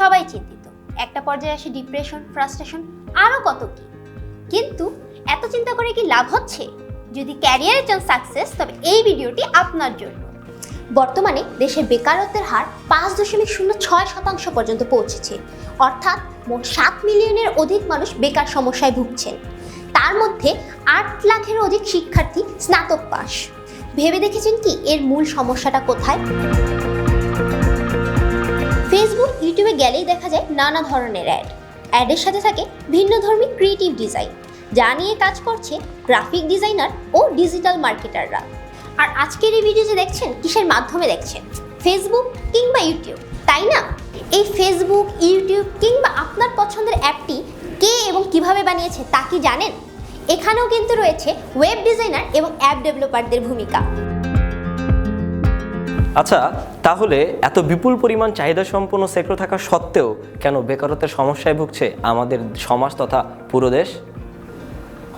সবাই চিন্তিত। একটা পর্যায়ে আসে ডিপ্রেশন ফ্রাস্ট্রেশন আরও কত কি? কিন্তু এত চিন্তা করে কি লাভ হচ্ছে? যদি ক্যারিয়ারে চান সাকসেস তবে এই ভিডিওটি আপনার জন্য। বর্তমানে দেশের বেকারত্বের হার পাঁচ দশমিক শূন্য ছয় শতাংশ পর্যন্ত পৌঁছেছে। অর্থাৎ মোট সাত মিলিয়নের অধিক মানুষ বেকার সমস্যায় ভুগছেন। তার মধ্যে আট লাখের অধিক শিক্ষার্থী স্নাতক পাশ। ভেবে দেখেছেন কি এর মূল সমস্যাটা কোথায়? যায় নানা ধরনের অ্যাড অ্যাডের সাথে থাকে ভিন্ন ধর্মী ক্রিয়েটিভ ডিজাইন যা নিয়ে কাজ করছে গ্রাফিক ডিজাইনার ও ডিজিটাল মার্কেটাররা আর আজকের এই ভিডিও যে দেখছেন, কিসের মাধ্যমে দেখছেন? ফেসবুক কিংবা ইউটিউব তাই না? এই ফেসবুক ইউটিউব কিংবা আপনার পছন্দের অ্যাপটি কে এবং কীভাবে বানিয়েছে তা কি জানেন? এখানেও কিন্তু রয়েছে ওয়েব ডিজাইনার এবং অ্যাপ ডেভেলপারদের ভূমিকা। আচ্ছা তাহলে এত বিপুল পরিমাণ চাহিদা সম্পন্ন সেক্টর থাকা সত্ত্বেও কেন বেকারত্বের সমস্যায় ভুগছে আমাদের সমাজ তথা পুরো দেশ?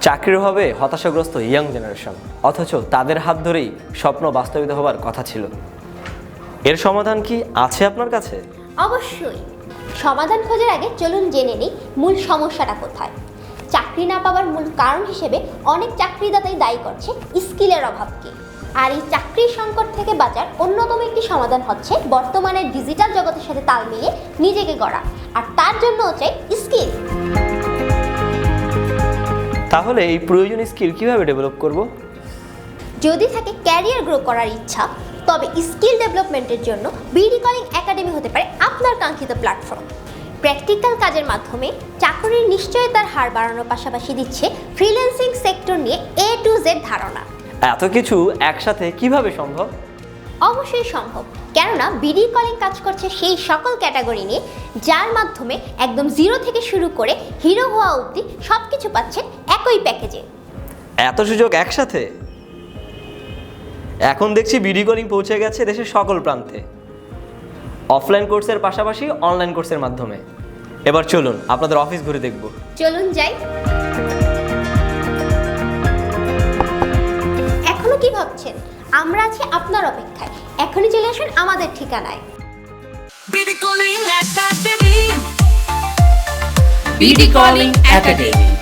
চাকরির অভাবে হতাশাগ্রস্ত ইয়াং জেনারেশন অথচ তাদের হাত ধরেই স্বপ্ন বাস্তবিত হবার কথা ছিল। এর সমাধান কি আছে আপনার কাছে? অবশ্যই। সমাধান খোঁজার আগে চলুন জেনে নিই মূল সমস্যাটা কোথায়। চাকরি না পাওয়ার মূল কারণ হিসেবে অনেক চাকরিদাতাই দায়ী করছে স্কিলের অভাবকে। আর এই চাকরির সংকট থেকে বাঁচার অন্যতম একটি সমাধান হচ্ছে বর্তমানে ডিজিটাল জগতের সাথে তাল মিলিয়ে নিজেকে গড়া। আর তার জন্য চাই স্কিল তাহলে এই প্রয়োজনীয় স্কিল কীভাবে ডেভেলপ করব? যদি থাকে ক্যারিয়ার গ্রো করার ইচ্ছা তবে স্কিল ডেভেলপমেন্টের জন্য বিডি কলিং একাডেমি হতে পারে আপনার কাঙ্ক্ষিত প্ল্যাটফর্ম প্র্যাকটিক্যাল কাজের মাধ্যমে চাকরির নিশ্চয়তার হার বাড়ানোর পাশাপাশি দিচ্ছে ফ্রিল্যান্সিং সেক্টর নিয়ে এ টু জেড ধারণা। এত কিছু একসাথে কীভাবে সম্ভব? অবশ্যই সম্ভব। কেননা বিডি কলিং কাজ করছে সেই সকল ক্যাটাগরি নিয়ে যার মাধ্যমে একদম জিরো থেকে শুরু করে হিরো হওয়া অবধি সব কিছু পাচ্ছেন একই প্যাকেজে। এত সুযোগ একসাথে? এখন দেখছি বিডি কলিং পৌঁছে গেছে দেশের সকল প্রান্তে। অফলাইন কোর্সের পাশাপাশি অনলাইন কোর্সের মাধ্যমে। এবার চলুন আপনাদের অফিস ঘুরে দেখব। চলুন যাই। আমরা আছি আপনার অপেক্ষায়। এখনই চলে আসুন আমাদের ঠিকানায়। BD Calling Academy BD Calling Academy